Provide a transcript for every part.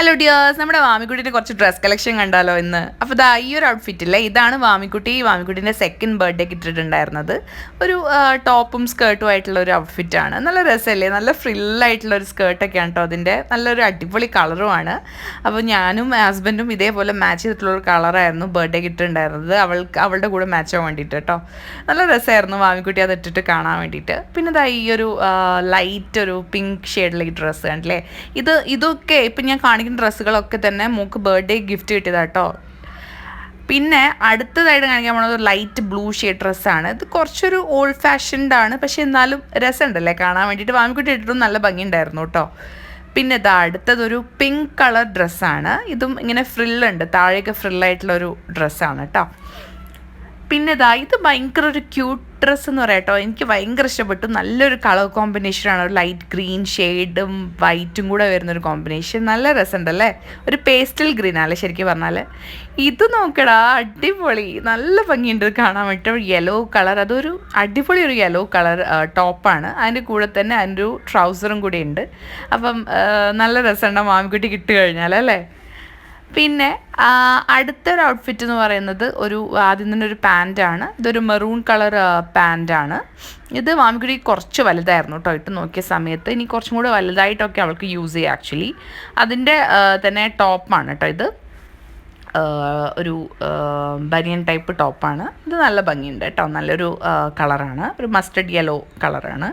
Hello dears നമ്മുടെ വാമിക്കുട്ടിന്റെ കുറച്ച് dress collection കണ്ടാലോ ഇന്ന്? അപ്പോൾ ഇതാ ഈ ഒരു ഔട്ട്ഫിറ്റ് അല്ലേ ഇതാണ് വാമിക്കുട്ടി. വാമിക്കുട്ടീന്റെ സെക്കൻഡ് ബർത്ത്ഡേക്ക് ഇട്ടിട്ടുണ്ടായിരുന്നത്. ഒരു ടോപ്പും സ്കേർട്ടും ആയിട്ടുള്ള ഒരു ഔട്ട്ഫിറ്റാണ് നല്ല രസമല്ലേ? നല്ല ഫ്രില്ലായിട്ടുള്ള ഒരു സ്കേർട്ടൊക്കെയാണ് കേട്ടോ അതിന്റെ. നല്ലൊരു അടിപൊളി കളറുമാണ് അപ്പോൾ ഞാനും ഹസ്ബൻഡും ഇതേപോലെ മാച്ച് ചെയ്തിട്ടുള്ള ഒരു കളറായിരുന്നു ബർത്ത്ഡേക്ക് ഇട്ടിട്ടുണ്ടായിരുന്നത്. അവൾക്ക് അവളുടെ കൂടെ മാച്ച് ആവാൻ വേണ്ടിയിട്ട് കേട്ടോ നല്ല രസമായിരുന്നു വാമിക്കുട്ടി അത് ഇട്ടിട്ട് കാണാൻ വേണ്ടിയിട്ട്. പിന്നെ ഇതാ ഈ ഒരു ലൈറ്റ് ഒരു പിങ്ക് ഷെയ്ഡിലേക്ക് ഡ്രസ്സ് കണ്ടില്ലേ? ഇത് ഇതൊക്കെ ഇപ്പം ഞാൻ കാണിക്കുന്ന ഡ്രസ്സുകളൊക്കെ തന്നെ മൂക്ക് ബർത്ത്ഡേ ഗിഫ്റ്റ് കിട്ടിയതാ കേട്ടോ പിന്നെ അടുത്തതായിട്ട് കാണിക്കാൻ പോണത് ലൈറ്റ് ബ്ലൂ ഷെയ്ഡ് ഡ്രസ്സാണ് ഇത് കുറച്ചൊരു ഓൾഡ് ഫാഷൻഡ് ആണ്. പക്ഷേ എന്നാലും രസമുണ്ടല്ലേ? കാണാൻ വേണ്ടിയിട്ട് വാമിക്കുട്ടി ഇട്ടിട്ടും നല്ല ഭംഗിയുണ്ടായിരുന്നു കേട്ടോ പിന്നെ ഇതാ അടുത്തതൊരു പിങ്ക് കളർ ഡ്രസ്സാണ് ഇതും ഇങ്ങനെ ഫ്രില്ലുണ്ട് താഴേക്ക് ഫ്രില്ലായിട്ടുള്ള ഒരു ഡ്രസ്സാണ് കേട്ടോ പിന്നെ ഇതാ ഇത് ഭയങ്കര ഒരു ക്യൂട്ട് ഡ്രസ്സ് എന്ന് പറയാം കേട്ടോ. എനിക്ക് ഭയങ്കര ഇഷ്ടപ്പെട്ടു. നല്ലൊരു കളർ കോമ്പിനേഷനാണ് ഒരു ലൈറ്റ് ഗ്രീൻ ഷെയ്ഡും വൈറ്റും കൂടെ വരുന്നൊരു കോമ്പിനേഷൻ നല്ല രസമുണ്ടല്ലേ? ഒരു പേസ്റ്റൽ ഗ്രീൻ അല്ലേ ശരിക്കും പറഞ്ഞാൽ ഇത് നോക്കടാ അടിപൊളി. നല്ല ഭംഗിയുണ്ട് കാണാൻ വേണ്ടിയിട്ട്. യെല്ലോ കളർ അതൊരു അടിപൊളി ഒരു യെല്ലോ കളർ ടോപ്പാണ് അതിന്റെ കൂടെ തന്നെ അതിന്റെ ഒരു ട്രൗസറും കൂടി ഉണ്ട്. അപ്പം നല്ല രസമുണ്ടാവും മാമിക്കുട്ടി കിട്ടുകഴിഞ്ഞാൽ അല്ലേ? പിന്നെ അടുത്തൊരു ഔട്ട്ഫിറ്റ് എന്ന് പറയുന്നത് ഒരു ആദ്യം തന്നെ ഒരു പാന്റാണ് ഇതൊരു മെറൂൺ കളർ പാന്റാണ് ഇത് മാമിക്കുടി കുറച്ച് വലുതായിരുന്നു കേട്ടോ ഇട്ട് നോക്കിയ സമയത്ത് ഇനി കുറച്ചും കൂടെ വലുതായിട്ടൊക്കെ അവൾക്ക് യൂസ് ചെയ്യാം ആക്ച്വലി അതിന്റെ തന്നെ ടോപ്പാണ് കേട്ടോ ഇത്. ഒരു ബനിയൻ ടൈപ്പ് ടോപ്പാണ്. ഇത് നല്ല ഭംഗിയുണ്ട് കേട്ടോ. നല്ലൊരു കളറാണ്. ഒരു മസ്റ്റർഡ് യെല്ലോ കളറാണ്.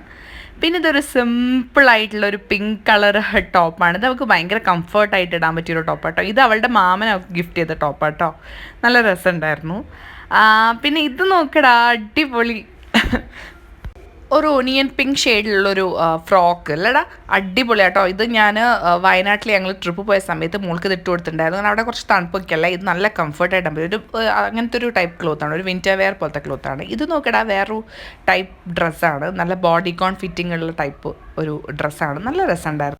പിന്നെ ഇതൊരു സിമ്പിൾ ആയിട്ടുള്ള ഒരു പിങ്ക് കളർ ടോപ്പാണ്. ഇത് അവൾക്ക് ഭയങ്കര കംഫർട്ടായിട്ട് ഇടാൻ പറ്റിയൊരു ടോപ്പ് കേട്ടോ. ഇത് അവളുടെ മാമന ഗിഫ്റ്റ് ചെയ്ത ടോപ്പ് കേട്ടോ. നല്ല രസമുണ്ടായിരുന്നു. പിന്നെ ഇത് നോക്കടാ അടിപൊളി. ഒരു ഒനിയൻ പിങ്ക് ഷെയ്ഡിലുള്ളൊരു ഫ്രോക്ക്. അല്ലടാ അടിപൊളി കേട്ടോ ഇത് ഞാൻ വയനാട്ടിൽ ഞങ്ങൾ ട്രിപ്പ് പോയ സമയത്ത് മോൾക്ക് ഇത് ഇട്ട് കൊടുത്തിട്ടുണ്ടായിരുന്നു. കാരണം അവിടെ കുറച്ച് തണുപ്പൊക്കെ അല്ല ഇത് നല്ല കംഫർട്ടായിട്ട് ഒരു അങ്ങനത്തെ ഒരു ടൈപ്പ് ക്ലോത്താണ് ഒരു വിന്റർ വെയർ പോലത്തെ ക്ലോത്താണ് ഇത് നോക്കടാ വേറൊരു ടൈപ്പ് ഡ്രസ്സാണ് നല്ല ബോഡി കോൺ ഫിറ്റിംഗ് ഉള്ള ടൈപ്പ് ഒരു ഡ്രസ്സാണ് നല്ല രസമുണ്ടായിരുന്നു.